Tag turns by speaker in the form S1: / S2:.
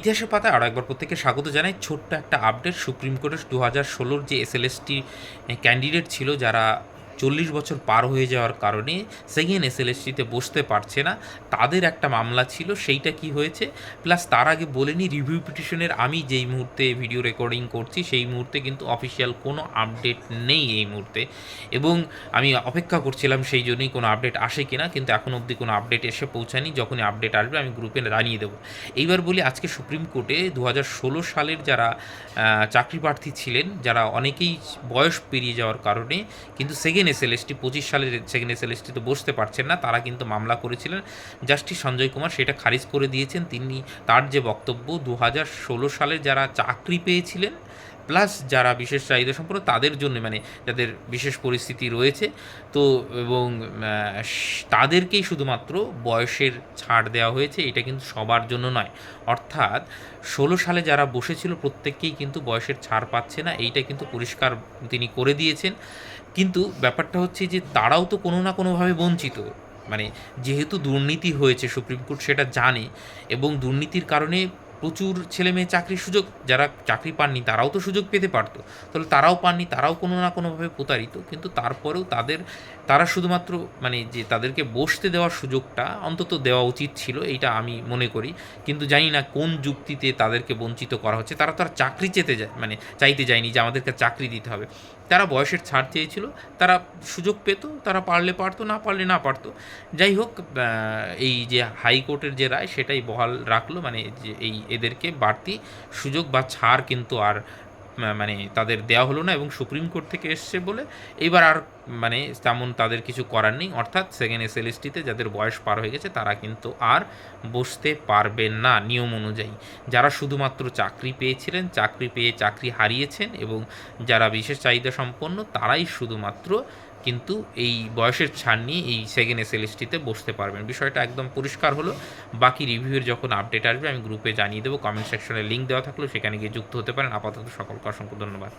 S1: ইতিহাসের পাতায় আরও একবার প্রত্যেককে স্বাগত জানাই। ছোট্ট একটা আপডেট সুপ্রিম কোর্টের দু হাজার ষোলোর যে এসএলএসটি ক্যান্ডিডেট ছিল যারা চল্লিশ বছর পার হয়ে যাওয়ার কারণে সেকেন্ড এসএলএসটিতে বসতে পারছে না। তাদের একটা মামলা ছিল, সেইটা কি হয়েছে? প্লাস তার আগে বলেনি, রিভিউ পিটিশনের আমি যেই মুহূর্তে ভিডিও রেকর্ডিং করছি, সেই মুহূর্তে কিন্তু অফিসিয়াল কোনো আপডেট নেই এই মুহূর্তে। এবং আমি অপেক্ষা করছিলাম সেই জন্যই কোনো আপডেট আসে কিনা, কিন্তু এখন অবধি কোনো আপডেট এসে পৌঁছায়নি। যখনই আপডেট আসবে, আমি গ্রুপে জানিয়ে দেবো। এইবার বলি, আজকে সুপ্রিম কোর্টে দু সালের যারা চাকরি প্রার্থী ছিলেন, যারা অনেকেই বয়স পেরিয়ে যাওয়ার কারণে, কিন্তু সেকেন্ড এসএলএসটি পঁচিশ সালের সেকেন্ড এসএলএসটিতে বসতে পারছেন না, তারা কিন্তু মামলা করেছিলেন। জাস্টিস সঞ্জয় কুমার সেটা খারিজ করে দিয়েছেন। তিনি তার যে বক্তব্য দু হাজার ষোলো সালে যারা চাকরি পেয়েছিলেন প্লাস যারা বিশেষ চাহিদা সম্পন্ন, তাদের জন্য মানে যাদের বিশেষ পরিস্থিতি রয়েছে, তো এবং তাদেরকেই শুধুমাত্র বয়সের ছাড় দেওয়া হয়েছে, এটা কিন্তু সবার জন্য নয়। অর্থাৎ ষোলো সালে যারা বসেছিল, প্রত্যেককেই কিন্তু বয়সের ছাড় পাচ্ছে না, এইটা কিন্তু পরিষ্কার তিনি করে দিয়েছেন। কিন্তু ব্যাপারটা হচ্ছে যে তারাও তো কোনো না কোনোভাবে বঞ্চিত। মানে যেহেতু দুর্নীতি হয়েছে, সুপ্রিম কোর্ট সেটা জানে এবং দুর্নীতির কারণে প্রচুর ছেলে মেয়ে চাকরির সুযোগ, যারা চাকরি পাননি তারাও তো সুযোগ পেতে পারতো। তাহলে তারাও পাননি, তারাও কোনো না কোনোভাবে প্রতারিত। কিন্তু তারপরেও তাদের, তারা শুধুমাত্র মানে যে তাদেরকে বসতে দেওয়ার সুযোগটা অন্তত দেওয়া উচিত ছিল, এইটা আমি মনে করি। কিন্তু জানি না কোন যুক্তিতে তাদেরকে বঞ্চিত করা হচ্ছে। তারা তো আর চাকরি চেতে যায় মানে চাইতে যায়নি যে আমাদেরকে চাকরি দিতে হবে। তারা বয়সের ছাড় চেয়েছিল, তারা সুযোগ পেত, তারা পারলে পারতো, না পারলে না পারতো। যাই হোক এই যে হাইকোর্টের যে রায়, সেটাই বহাল রাখল মানে যে এই এদেরকে বাড়তি সুযোগ বা ছাড় কিন্তু আর মানে তাদের দেওয়া হলো না এবং সুপ্রিম কোর্ট থেকে এসছে বলে। এইবার আর মানে তেমন তাদের কিছু করার নেই। অর্থাৎ সেকেন্ড এসএলএসটিতে যাদের বয়স পার হয়ে গেছে, তারা কিন্তু আর বসতে পারবেন না নিয়ম অনুযায়ী। যারা শুধুমাত্র চাকরি পেয়েছিলেন, চাকরি পেয়ে চাকরি হারিয়েছেন এবং যারা বিশেষ চাহিদা সম্পন্ন, তারাই শুধুমাত্র কিন্তু এই বয়সের ছাড় নিয়ে এই সেকেন্ড এসএলএসটিতে বসতে পারবেন। বিষয়টা একদম পরিষ্কার হলো। বাকি রিভিউয়ের যখন আপডেট আসবে, আমি গ্রুপে জানিয়ে দেবো। কমেন্ট সেকশনে লিঙ্ক দেওয়া থাকলেও সেখানে গিয়ে যুক্ত হতে পারেন। আপাতত সকলকে অসংখ্য ধন্যবাদ।